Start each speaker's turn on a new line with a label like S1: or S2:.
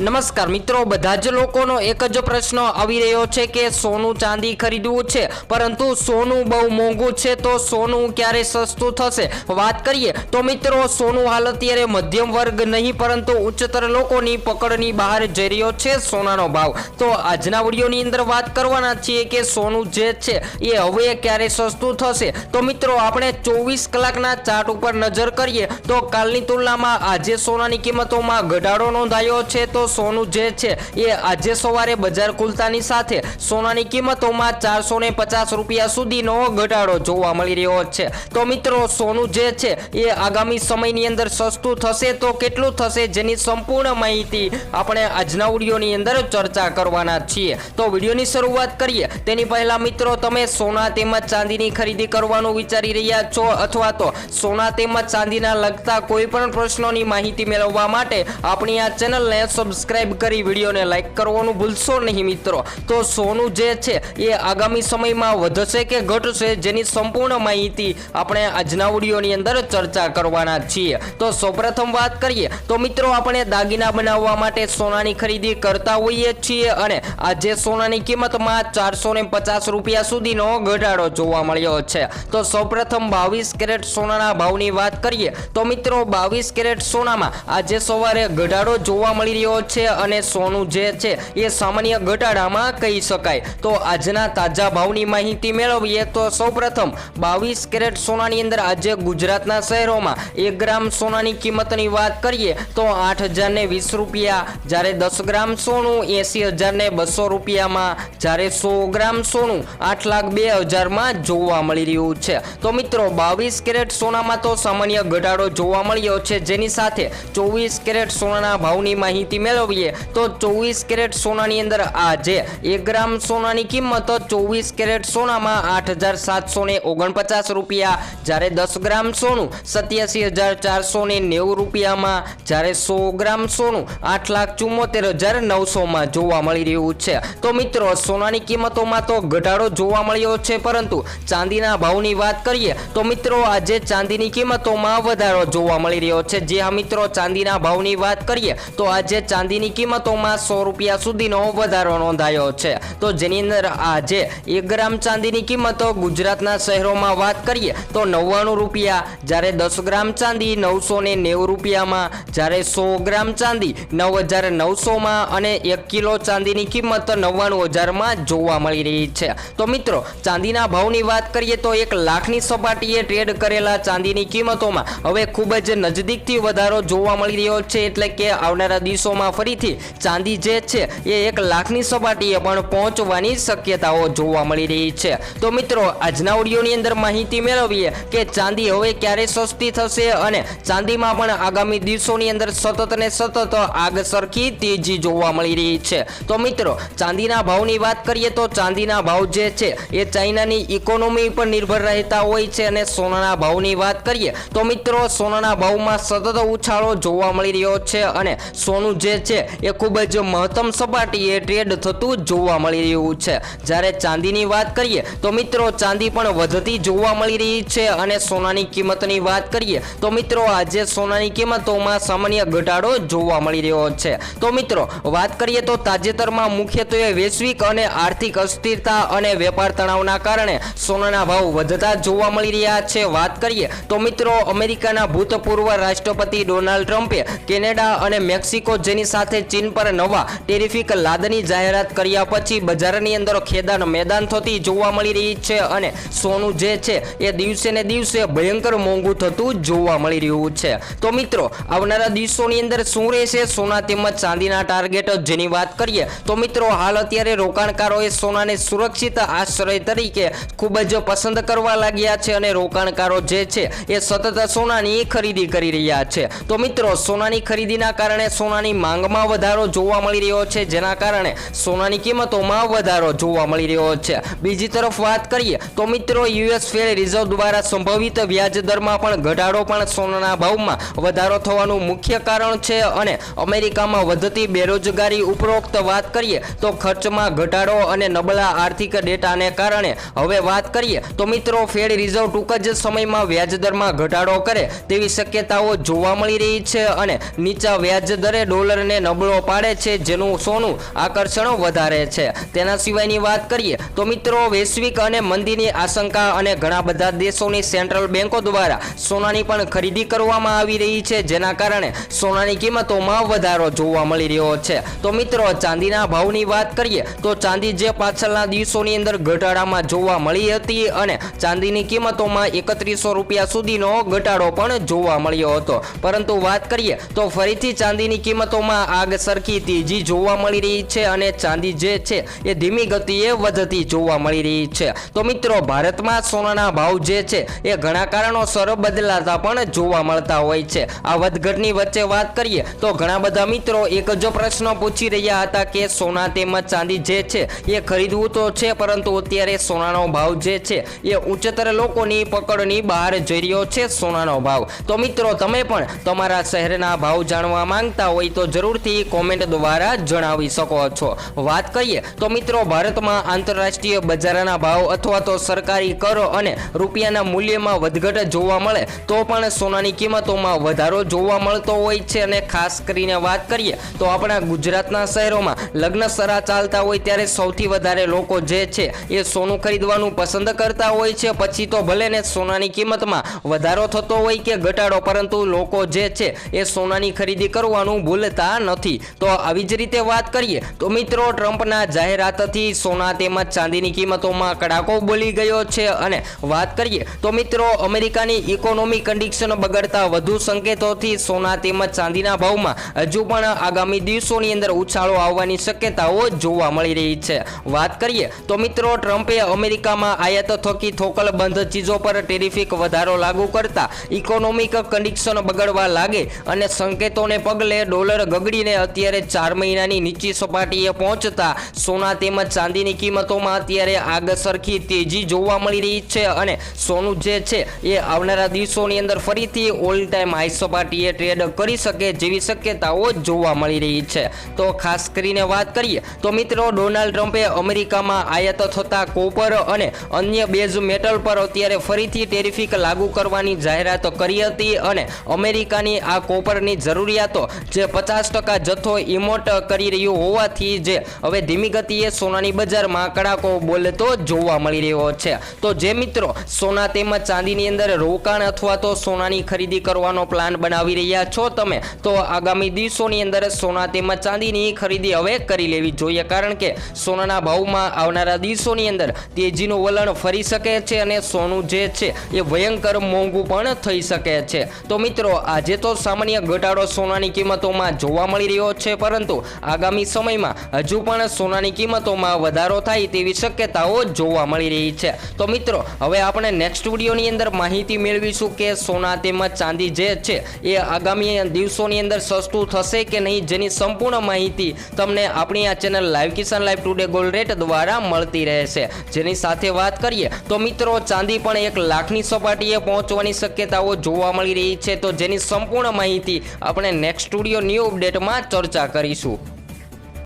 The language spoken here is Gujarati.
S1: નમસ્કાર મિત્રો, બધા જ લોકોનો એક જ પ્રશ્ન આવી રહ્યો છે કે સોનું ચાંદી ખરીદવું છે, પરંતુ સોનું બહુ મોંઘું છે તો સોનું ક્યારે સસ્તું થશે? વાત કરીએ તો મિત્રો, સોનું હાલ અત્યારે મધ્યમ વર્ગ નહીં, પરંતુ ઉચ્ચતર લોકોની પકડની બહાર જઈ રહ્યો છે સોનાનો ભાવ. તો આજના વિડીયોની અંદર વાત કરવાના છીએ કે સોનું જે છે એ હવે ક્યારે સસ્તું થશે? તો મિત્રો, આપણે ચોવીસ કલાકના ચાર્ટ ઉપર નજર કરીએ તો કાલની તુલનામાં આજે સોનાની કિંમતોમાં ઘટાડો નોંધાયો છે તો સોનું જે છે એ આજે સવારે બજાર ખુલતાની સાથે સોનાની કિંમતોમાં ચારસો ને પચાસ રૂપિયા સુધીનો ઘટાડો જોવા મળી રહ્યો છે. તો મિત્રો, સોનું જે છે એ આગામી સમયની અંદર સસ્તું થશે તો કેટલું થશે જેની સંપૂર્ણ માહિતી આપણે આજના વિડીયોની અંદર ચર્ચા કરવાના છીએ. તો વિડીયોની શરૂઆત કરીએ. તેની પહેલા મિત્રો, તમે સોના તેમજ ચાંદીની ખરીદી કરવાનું વિચારી રહ્યા છો અથવા તો સોના તેમજ ચાંદીના લગતા કોઈ પણ પ્રશ્નોની માહિતી મેળવવા માટે આપણી આ ચેનલને સબસ્ક્રાઇબ કરી વિડીયોને લાઇક કરવાનું ભૂલશો નહીં મિત્રો. તો સોનું જે છે, એ આગામી સમયમાં વધશે કે ઘટશે જેની સંપૂર્ણ માહિતી આપણે આજના વિડીયોની અંદર ચર્ચા કરવાના છીએ. તો સૌપ્રથમ વાત કરીએ, તો મિત્રો આપણે દાગીના બનાવવા માટે સોનાની ખરીદી કરતા હોઈએ છીએ અને આજે સોનાની કિંમતમાં ચારસો ને પચાસ રૂપિયા સુધીનો ઘટાડો જોવા મળ્યો છે. તો સૌપ્રથમ બાવીસ કેરેટ સોનાના ભાવની વાત કરીએ, તો મિત્રો બાવીસ કેરેટ સોનામાં આજે સવારે ઘટાડો જોવા મળી રહ્યો છે અને સોનું જે છે, એ સામાન્ય ઘટાડામાં કહી શકાય. તો આજના તાજા ભાવની માહિતી મેળવીએ તો સૌપ્રથમ બાવીસ કેરેટ સોનાની અંદર આજે ગુજરાતના શહેરોમાં એક ગ્રામ સોનાની કિંમતની વાત કરીએ તો આઠ હજારને વીસ રૂપિયા, જ્યારે દસ ગ્રામ સોનું, એસી હજારને બસો રૂપિયામાં, જ્યારે સો ગ્રામ સોનું, આઠ લાખ બે હજારમાં જોવા મળી રહ્યું છે. તો મિત્રો, બાવીસ કેરેટ સોનામાં તો સામાન્ય ઘટાડો જોવા મળ્યો છે. જેની સાથે ચોવીસ કેરેટ સોનાના ભાવની માહિતી મેળવીએ. તો ચોવીસ કેરેટ સોનાની અંદર આજે એક ગ્રામ સોનાની કિંમત ચોવીસ કેરેટ સોનામાં આઠ હજાર સાતસો ને ઓગણપચાસ રૂપિયા. જ્યારે દસ ગ્રામ સોનું સત્યાસી હજાર ચારસો ને નેવું રૂપિયામાં. જ્યારે સો ગ્રામ સોનું આઠ લાખ ચુમ્મોતેર હજાર નવસોમાં જોવા મળી રહ્યું છે. તો મિત્રો, સોનાની કિંમતોમાં તો ઘટાડો જોવા મળ્યો છે, પરંતુ ચાંદીના ભાવની વાત કરીએ, તો મિત્રો, આજે ચાંદીની કિંમતોમાં વધારો જોવા મળી રહ્યો છે. જે મિત્રો, ચાંદીના ભાવની વાત કરીએ, તો આજે ચાંદીની કિંમતોમાં સો રૂપિયા સુધીનો વધારો નોંધાયો છે. તો જેની અંદર આજે એક ગ્રામ ચાંદીની કિંમતો ગુજરાતના શહેરોમાં વાત કરીએ તો નવ્વાણું રૂપિયા, જ્યારે દસ ગ્રામ ચાંદી નવસો ને નેવું રૂપિયામાં, જ્યારે સો ગ્રામ ચાંદી નવ હજાર નવસોમાં અને એક કિલો ચાંદીની કિંમત નવ્વાણું હજારમાં જોવા મળી રહી છે. તો મિત્રો, ચાંદીના ભાવની વાત કરીએ તો એક લાખની સપાટીએ ટ્રેડ કરેલા ચાંદીની કિંમતોમાં હવે ખૂબ જ નજદીકથી વધારો જોવા મળી રહ્યો છે. એટલે કે આવનારા દિવસોમાં ફરીથી ચાંદી જે છે એ એક લાખની સપાટીએ પણ પહોંચવાની શક્યતાઓ જોવા મળી રહી છે. તો મિત્રો, આજના ઓડિયોની અંદર માહિતી મેળવીએ કે ચાંદી હવે ક્યારે સસ્તી થશે અને ચાંદીમાં પણ આગામી દિવસોની અંદર સતત ને સતત આગ સરખી તેજી જોવા મળી રહી છે. તો મિત્રો, ચાંદીના ભાવની વાત કરીએ તો ચાંદીના ભાવ જે છે એ ચાઇનાની ઇકોનોમી પર નિર્ભર રહેતા હોય છે અને સોનાના ભાવની વાત કરીએ તો મિત્રો, સોનાના ભાવમાં સતત ઉછાળો જોવા મળી રહ્યો છે અને સોનું જે છે. એ ખૂબ જ મહત્તમ સપાટીએ ટ્રેડ થતું જોવા મળી રહ્યું છે. જ્યારે ચાંદીની વાત કરીએ, તો મિત્રો ચાંદી પણ વધતી જોવા મળી રહી છે અને સોનાની કિંમતની વાત કરીએ, તો મિત્રો આજે સોનાની કિંમતોમાં સામાન્ય ઘટાડો જોવા મળી રહ્યો છે. તો મિત્રો, વાત કરીએ તો તાજેતરમાં મુખ્યત્વે વૈશ્વિક અને આર્થિક અસ્થિરતા અને વેપાર તણાવના કારણે સોનાના ભાવ વધતા જોવા મળી રહ્યા છે. વાત કરીએ, તો મિત્રો અમેરિકાના ભૂતપૂર્વ રાષ્ટ્રપતિ ડોનાલ્ડ ટ્રમ્પે કેનેડા અને મેક્સિકો જેની સાથે ચીન પર નવા ટેરિફિક લાદની જાહેરાત કર્યા પછી બજારની અંદર ખેદાન મેદાન થતી જોવા મળી રહી છે અને સોનું જે છે એ દિવસે ને દિવસે ભયંકર મોંઘું થતું જોવા મળી રહ્યું છે. તો મિત્રો, આવનારા દિવસોની અંદર શું રહેશે? સોના તેમજ ચાંદીના ટાર્ગેટ જેની વાત કરીએ, તો મિત્રો, હાલ અત્યારે રોકાણકારોએ સોનાને સુરક્ષિત આશ્રય તરીકે ખૂબ જ પસંદ કરવા લાગ્યા છે અને રોકાણકારો જે છે એ સતત સોનાની ખરીદી કરી રહ્યા છે. તો મિત્રો, સોનાની ખરીદીના કારણે સોનાની માંગમાં વધારો જોવા મળી રહ્યો છે, જેના કારણે સોનાની કિંમતોમાં વધારો જોવા મળી રહ્યો છે. બીજી તરફ વાત કરીએ તો મિત્રો, યુએસ ફેડ રિઝર્વ દ્વારા સંભવિત વ્યાજ દરમાં પણ ઘટાડો પણ સોનાના ભાવમાં વધારો થવાનું મુખ્ય કારણ છે અને અમેરિકામાં વધતી બેરોજગારી ઉપરોક્ત વાત કરીએ તો ખર્ચમાં ઘટાડો અને નબળા આર્થિક ડેટાને કારણે. હવે વાત કરીએ તો મિત્રો ફેડ રિઝર્વ ટૂંક જ સમયમાં વ્યાજદરમાં ઘટાડો કરે તેવી શક્યતાઓ જોવા મળી રહી છે અને નીચા વ્યાજ દરે ડોલરને લોકોને નબળો પાડે છે, જેનું સોનું આકર્ષણ વધારે છે. તેના સિવાયની વાત કરીએ તો મિત્રો, વૈશ્વિક અને મંદીની આશંકા અને ઘણા બધા દેશોની સેન્ટ્રલ બેન્કો દ્વારા સોનાની પણ ખરીદી કરવામાં આવી રહી છે, જેના કારણે સોનાની કિંમતોમાં વધારો જોવા મળી રહ્યો છે. તો મિત્રો, ચાંદીના ભાવની વાત કરીએ તો ચાંદી જે પાછળના દિવસોની અંદર ઘટાડામાં જોવા મળી હતી અને ચાંદીની કિંમતોમાં એકત્રીસો રૂપિયા સુધીનો ઘટાડો પણ જોવા મળ્યો હતો. પરંતુ વાત કરીએ તો ફરીથી ચાંદીની કિંમતોમાં આગ સરખી તેજી જોવા મળી રહી છે અને ચાંદી જે છે એ ધીમી ગતિએ વધતી જોવા મળી રહી છે. તો મિત્રો, ભારતમાં સોનાના ભાવ જે છે એ ઘણા કારણોસર બદલાતા પણ જોવા મળતા હોય છે. આ વધઘટની વચ્ચે વાત કરીએ તો ઘણા બધા મિત્રો એક જ પ્રશ્ન પૂછી રહ્યા હતા કે સોના તેમજ ચાંદી જે છે એ ખરીદવું તો છે, પરંતુ અત્યારે સોનાનો ભાવ જે છે એ ઉચ્ચતર લોકોની પકડની બહાર જઈ રહ્યો છે સોનાનો ભાવ. તો મિત્રો, તમે પણ તમારા શહેરના ભાવ જાણવા માંગતા હોય તો જરૂરથી કોમેન્ટ દ્વારા જણાવી શકો છો. વાત કરીએ તો મિત્રો, ભારતમાં આંતરરાષ્ટ્રીય બજારના ભાવ અથવા તો સરકારી કરો અને રૂપિયાના મૂલ્યમાં વધઘટ જોવા મળે તો પણ સોનાની કિંમતોમાં વધારો જોવા મળતો હોય છે અને ખાસ કરીને વાત કરીએ તો આપણા ગુજરાતના શહેરોમાં લગ્ન સરા ચાલતા હોય ત્યારે સૌથી વધારે લોકો જે છે એ સોનું ખરીદવાનું પસંદ કરતા હોય છે. પછી તો ભલે ને સોનાની કિંમતમાં વધારો થતો હોય કે ઘટાડો પરંતુ લોકો જે છે એ સોનાની ખરીદી કરવાનું ભૂલતા નથી. તો આવી જ રીતે વાત કરીએ, તો મિત્રો, ટ્રમ્પના જાહેરાતથી સોના તેમજ ચાંદીની કિંમતોમાં કડાકો બોલી ગયો છે. અને વાત કરીએ, તો મિત્રો, અમેરિકાની ઇકોનોમી કન્ડિશન બગડતા વધુ સંકેતોથી સોના તેમજ ચાંદીના ભાવમાં હજુ પણ આગામી દિવસોની અંદર ઉછાળો આવવાની શક્યતાઓ જોવા મળી રહી છે. વાત કરીએ, તો મિત્રો, ટ્રમ્પે અમેરિકામાં આયાત થકી થોકલ બંધ ચીજો પર ટેરિફિક વધારો લાગુ કરતા ઇકોનોમિક કન્ડિશન બગડવા લાગે અને સંકેતોને પગલે ડોલર ગગડીને અત્યારે ચાર મહિનાની નીચી સપાટીએ પહોંચતા સોના તેમજ ચાંદીની કિંમતોમાં અત્યારે આગ સરખી તેજી જોવા મળી રહી છે અને સોનું જે છે એ આવનારા દિવસોની અંદર ફરીથી ઓલ ટાઈમ હાઈ સપાટીએ ટ્રેડ કરી શકે જેવી શક્યતાઓ જોવા મળી રહી છે. તો ખાસ કરીને વાત કરીએ તો મિત્રો ડોનાલ્ડ ટ્રમ્પે અમેરિકામાં આયાત થતા કોપર અને અન્ય બેઝ મેટલ પર અત્યારે ફરીથી ટેરિફિક લાગુ કરવાની જાહેરાત કરી હતી અને અમેરિકાની આ કોપરની જરૂરિયાતો જે પચાસ ટકા જથ્થો ઇમોટ કરી રહ્યો હોવાથી જે હવે ધીમી ગતિએ સોનાની બજારમાં કડાકો બોલતો જોવા મળી રહ્યો છે. તો જે મિત્રો, સોના તેમજ ચાંદીની અંદર રોકાણ અથવા તો સોનાની ખરીદી કરવાનો પ્લાન બનાવી રહ્યા છો તમે, તો આગામી દિવસોની અંદર સોના તેમજ ચાંદીની ખરીદી હવે કરી લેવી જોઈએ. કારણ કે સોનાના ભાવમાં આવનારા દિવસોની અંદર તેજીનું વલણ ફરી શકે છે અને સોનું જે છે એ ભયંકર મોંઘું પણ થઈ શકે છે. તો મિત્રો, આજે તો સામાન્ય ઘટાડો સોનાની કિંમતોમાં જોવા મળી રહ્યો છે, પરંતુ આગામી સમયમાં હજુ પણ સોનાની કિંમતોમાં વધારો થાય તેવી શક્યતાઓ જોવા મળી રહી છે. તો મિત્રો, હવે આપણે નેક્સ્ટ વિડીયોની અંદર માહિતી મેળવીશું કે સોના તેમજ ચાંદી જે છે, એ આગામી દિવસોની અંદર સસ્તું થશે કે નહીં જેની સંપૂર્ણ માહિતી તમને આપણી આ channel live Kisan live today gold rate દ્વારા મળતી રહેશે. જેની સાથે વાત કરીએ, તો મિત્રો, ચાંદી પણ એક લાખની સપાટીએ પહોંચવાની શક્યતાઓ જોવા મળી રહી છે. તો જેની સંપૂર્ણ માહિતી આપણે નેક્સ્ટ સ્ટુડિયો ન્યૂ અપડેટમાં ચર્ચા કરીશું.